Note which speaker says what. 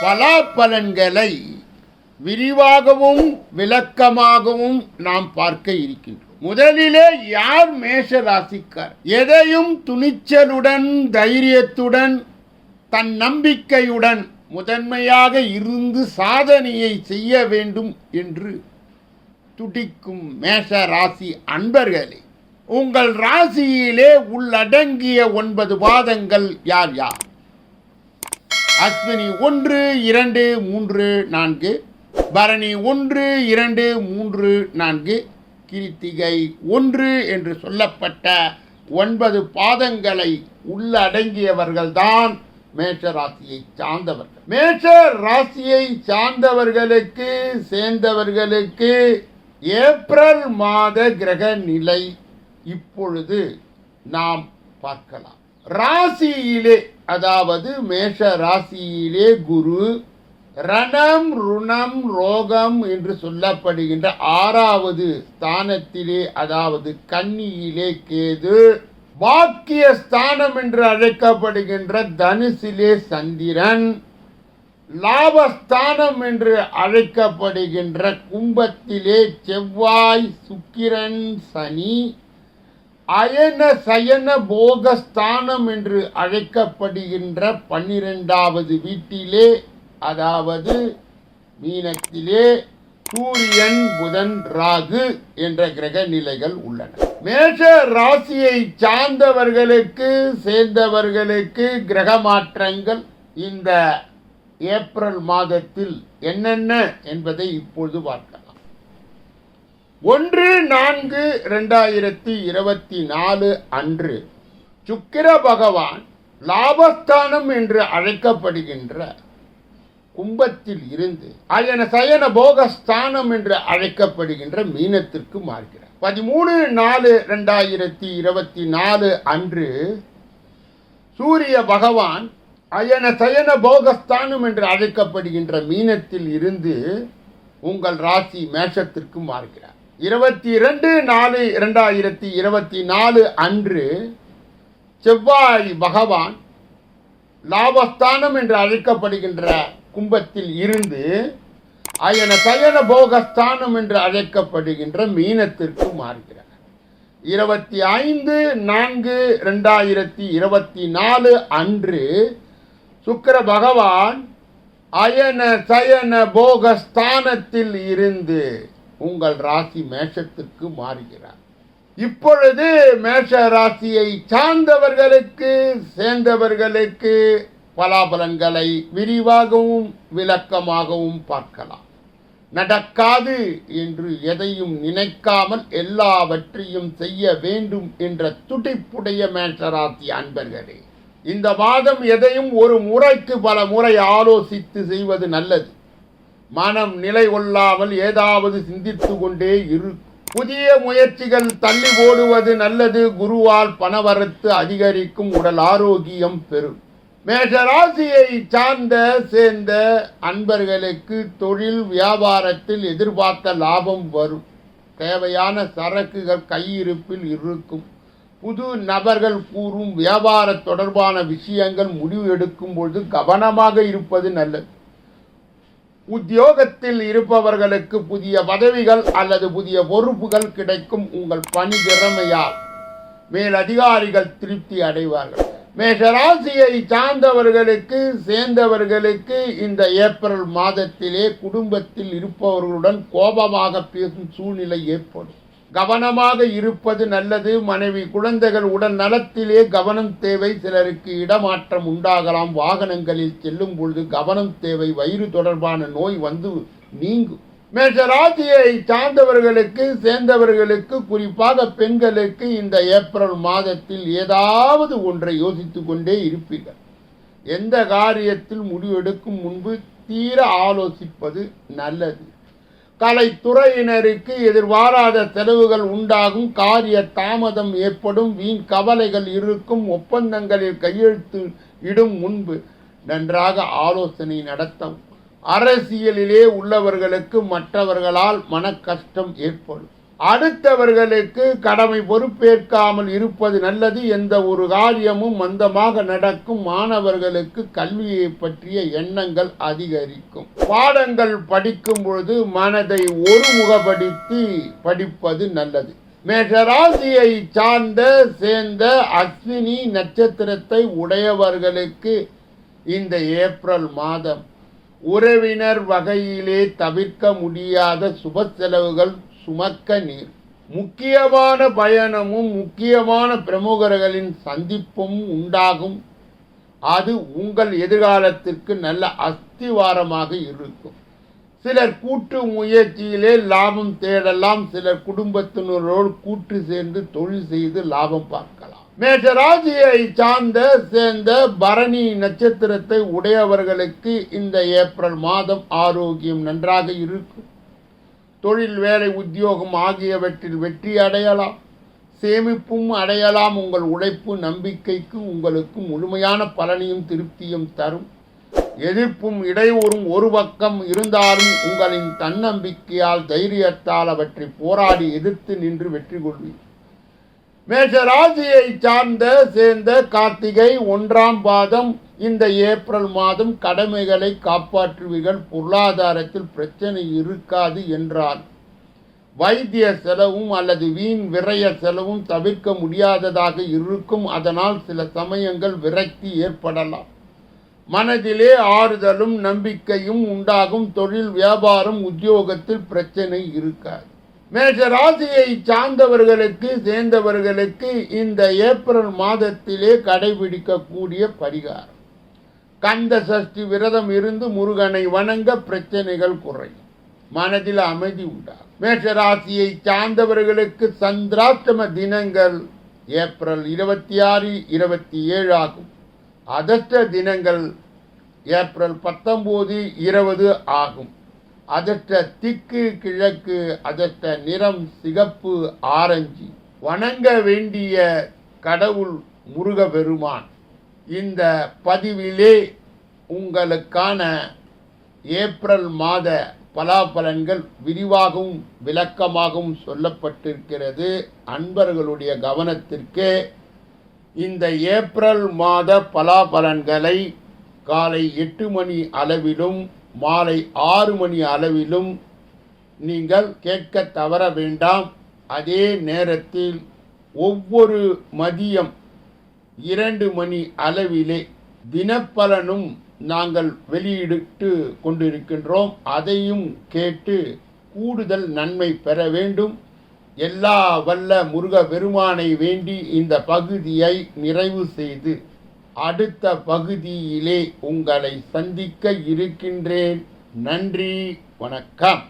Speaker 1: பலாப்பலன்களை விரிவாகவும் விளக்கமாகவும் நாம் பார்க்க இருக்கின்றோம். முதலிலே யார் மேஷ ராசிக்கார் எதையும் துணிச்சலுடன் தைரியத்துடன் தன் நம்பிக்கையுடன் முதன்மையாக இருந்து சாதனையை செய்ய வேண்டும் என்று துடிக்கும் மேஷ ராசி அன்பர்களே உங்கள் ராசியிலே உள்ளடங்கிய ஒன்பது பாதங்கள் யார் யார்? அஸ்வினி ஒன்று இரண்டு மூன்று நான்கு. பரணி ஒன்று இரண்டு மூன்று நான்கு. கிருத்திகை ஒன்று என்று சொல்லப்பட்ட ஒன்பது பாதங்களை உள்ளடங்கியவர்கள்தான் மேஷ ராசியை சார்ந்தவர்கள். மேஷ ராசியை சார்ந்தவர்களுக்கு சேர்ந்தவர்களுக்கு ஏப்ரல் மாத கிரக நிலை இப்பொழுது நாம் பார்க்கலாம். ராசியிலே அதாவது மேஷ ராசியிலே குரு ரணம் ருணம் ரோகம் என்று சொல்லப்படுகின்ற ஆறாவது ஸ்தானத்திலே அதாவது கன்னியிலே கேது வாக்கிய ஸ்தானம் என்று அழைக்கப்படுகின்ற தனுசிலே சந்திரன் லாபஸ்தானம் என்று அழைக்கப்படுகின்ற கும்பத்திலே செவ்வாய் சுக்கிரன் சனி அயன சயன போகஸ்தானம் என்று அழைக்கப்படுகின்ற பன்னிரெண்டாவது வீட்டிலே அதாவது மீனத்திலே சூரியன் புதன் ராகு என்ற கிரக நிலைகள் உள்ளன. மேஷ ராசியை சார்ந்தவர்களுக்கு சேர்ந்தவர்களுக்கு கிரக மாற்றங்கள் இந்த ஏப்ரல் மாதத்தில் என்னென்ன என்பதை இப்பொழுது பார்க்கலாம். ஒன்று நான்கு ரெண்டாயிரத்தி இருபத்தி நாலு அன்று சுக்கிர பகவான் லாபஸ்தானம் என்று அழைக்கப்படுகின்ற கும்பத்தில் இருந்து அயன சயன போகஸ்தானம் என்று அழைக்கப்படுகின்ற மீனத்திற்கு மாறுகிறார். பதிமூணு நாலு ரெண்டாயிரத்தி இருபத்தி நாலு அன்று சூரிய பகவான் அயன சயன போகஸ்தானம் என்று அழைக்கப்படுகின்ற மீனத்தில் இருந்து உங்கள் ராசி மேஷத்திற்கு மாறுகிறார். இருபத்தி ரெண்டு நாலு இரண்டாயிரத்தி இருபத்தி நாலு அன்று செவ்வாய் பகவான் லாபஸ்தானம் என்று அழைக்கப்படுகின்ற கும்பத்தில் இருந்து அயன சயன போகஸ்தானம் என்று அழைக்கப்படுகின்ற மீனத்திற்கு மாறுகிறார். இருபத்தி ஐந்து நான்கு ரெண்டாயிரத்தி இருபத்தி நாலு அன்று சுக்கர பகவான் அயன சயன போகஸ்தானத்தில் இருந்து உங்கள் ராசி மேஷத்திற்கு மாறுகிறார். இப்பொழுது மேஷ ராசியை சார்ந்தவர்களுக்கு சேர்ந்தவர்களுக்கு பலாபலன்களை விரிவாகவும் விளக்கமாகவும் பார்க்கலாம். நடக்காது என்று எதையும் நினைக்காமல் எல்லாவற்றையும் செய்ய வேண்டும் என்ற துடிப்புடைய மேஷராசி அன்பர்களே இந்த மாதம் எதையும் ஒரு முறைக்கு பல முறை ஆலோசித்து செய்வது நல்லது. மனம் நிலை கொள்ளாமல் ஏதாவது சிந்தித்து கொண்டே இரு. புதிய முயற்சிகள் தள்ளி போடுவது நல்லது. குருவால் பணவரத்து அதிகரிக்கும் உடல் ஆரோக்கியம் பெறும் மேஷராசியை சார்ந்த சேர்ந்த அன்பர்களுக்கு தொழில் வியாபாரத்தில் எதிர்பார்த்த லாபம் வரும். தேவையான சரக்குகள் கையிருப்பில் இருக்கும். புது நபர்கள் கூறும் வியாபார தொடர்பான விஷயங்கள் முடிவு எடுக்கும் பொழுது கவனமாக இருப்பது நல்லது. உத்தியோகத்தில் இருப்பவர்களுக்கு புதிய பதவிகள் அல்லது புதிய பொறுப்புகள் கிடைக்கும் உங்கள் பணி திறமையால். மேலதிகாரிகள் திருப்தி அடைவார்கள். மேஷராசியை சார்ந்தவர்களுக்கு சேர்ந்தவர்களுக்கு இந்த ஏப்ரல் மாதத்திலே குடும்பத்தில் இருப்பவர்களுடன் கோபமாக பேசும் சூழ்நிலை ஏற்படும். கவனமாக இருப்பது நல்லது. மனைவி குழந்தைகள் உடல் நலத்திலே கவனம் தேவை. சிலருக்கு இடமாற்றம் உண்டாகலாம். வாகனங்களில் செல்லும் பொழுது கவனம் தேவை. வயிறு தொடர்பான நோய் வந்து நீங்கும் மேஷராசியை சார்ந்தவர்களுக்கு சேர்ந்தவர்களுக்கு குறிப்பாக பெண்களுக்கு இந்த ஏப்ரல் மாதத்தில் ஏதாவது ஒன்றை யோசித்து கொண்டே இருப்பீர்கள். எந்த காரியத்தில் முடிவெடுக்கும் முன்பு தீர ஆலோசிப்பது நல்லது. கலைத்துறையினருக்கு எதிர்பாராத செலவுகள் உண்டாகும். காரிய தாமதம் ஏற்படும். வீண் கவலைகள் இருக்கும். ஒப்பந்தங்களில் கையெழுத்து இடும் முன்பு நன்றாக ஆலோசனை நடத்தவும். அரசியலிலே உள்ளவர்களுக்கு மற்றவர்களால் மன கஷ்டம் ஏற்படும். அடுத்தவர்களுக்கு கடமை பொறுப்பேற்காமல் இருப்பது நல்லது. எந்த ஒரு காரியமும் மந்தமாக நடக்கும் மாணவர்களுக்கு கல்வியை பற்றிய எண்ணங்கள் அதிகரிக்கும். பாடங்கள் படிக்கும் பொழுது மனதை ஒருமுகப்படுத்தி படிப்பது நல்லது. மேஷராசியை சார்ந்த சேர்ந்த அஸ்வினி நட்சத்திரத்தை உடையவர்களுக்கு இந்த ஏப்ரல் மாதம் உறவினர் வகையிலே தவிர்க்க முடியாத சுப செலவுகள் சுமக்க நீர் முக்கியமான பயணமும் முக்கியமான பிரமுகர்களின் சந்திப்பும் உண்டாகும். அது உங்கள் எதிர்காலத்திற்கு நல்ல அஸ்திவாரமாக இருக்கும். சிலர் கூட்டு முயற்சியிலே லாபம் தேடலாம் சிலர் குடும்பத்தினரோடு கூட்டு சேர்ந்து தொழில் செய்து லாபம் பார்க்கலாம். மேஷராசியை சார்ந்த சேர்ந்த பரணி நட்சத்திரத்தை உடையவர்களுக்கு இந்த ஏப்ரல் மாதம் ஆரோக்கியம் நன்றாக இருக்கும். தொழில் வேலை உத்தியோகம் ஆகியவற்றில் வெற்றி அடையலாம். சேமிப்பும் அடையலாம். உங்கள் உழைப்பு நம்பிக்கைக்கு உங்களுக்கு முழுமையான பலனையும் திருப்தியும் தரும். எதிர்ப்பும் இடையூறும் ஒரு பக்கம் இருந்தாலும் உங்களின் தன்னம்பிக்கையால் தைரியத்தால் அவற்றை போராடி எதிர்த்து நின்று வெற்றி கொள்வீர். மேஷராசியை சார்ந்த சேர்ந்த கார்த்திகை ஒன்றாம் பாதம் இந்த ஏப்ரல் மாதம் கடமைகளை காப்பாற்றுவீர்கள் பொருளாதாரத்தில் பிரச்சனை இருக்காது என்றால் வைத்திய செலவும் அல்லது வீண் விரய செலவும் தவிர்க்க முடியாததாக இருக்கும் அதனால் சில சமயங்கள் விரக்தி ஏற்படலாம். மனதிலே ஆறுதலும் நம்பிக்கையும் உண்டாகும் தொழில் வியாபாரம் உத்தியோகத்தில் பிரச்சனை இருக்காது. மேஷ ராசியை சார்ந்தவர்களுக்கு சேர்ந்தவர்களுக்கு இந்த ஏப்ரல் மாதத்திலே கடைபிடிக்கக்கூடிய பரிகாரம். கந்த சஷ்டி விரதம் இருந்து முருகனை வணங்க பிரச்சனைகள் குறையும். மனதில் அமைதி உண்டாகும். மேஷராசியை சார்ந்தவர்களுக்கு சந்திராஷ்டம தினங்கள் ஏப்ரல் இருபத்தி ஆறு இருபத்தி ஏழு ஆகும். அதஷ்ட தினங்கள் ஏப்ரல் பத்தொம்போது இருபது ஆகும். அதற்ற திக்கு கிழக்கு அதஷ்ட நிறம் சிகப்பு ஆரஞ்சு. வணங்க வேண்டிய கடவுள் முருகபெருமான். இந்த பதிவிலே உங்களுக்கான ஏப்ரல் மாத பலாபலன்கள் விரிவாகவும் விளக்கமாகவும் சொல்லப்பட்டிருக்கிறது. அன்பர்களுடைய கவனத்திற்கு இந்த ஏப்ரல் மாத பலாபலன்களை காலை எட்டு மணி அளவிலும் மாலை ஆறு மணி அளவிலும் நீங்கள் கேட்க தவற வேண்டாம். அதே நேரத்தில் ஒவ்வொரு மதியம் இரண்டு மணி அளவிலே தினப்பலனும் நாங்கள் வெளியிட்டு கொண்டிருக்கின்றோம். அதையும் கேட்டு கூடுதல் நன்மை பெற வேண்டும். எல்லா வல்ல முருக பெருமானை வேண்டி இந்த பகுதியை நிறைவு செய்து அடுத்த பகுதியிலே உங்களை சந்திக்க இருக்கின்றேன். நன்றி வணக்கம்.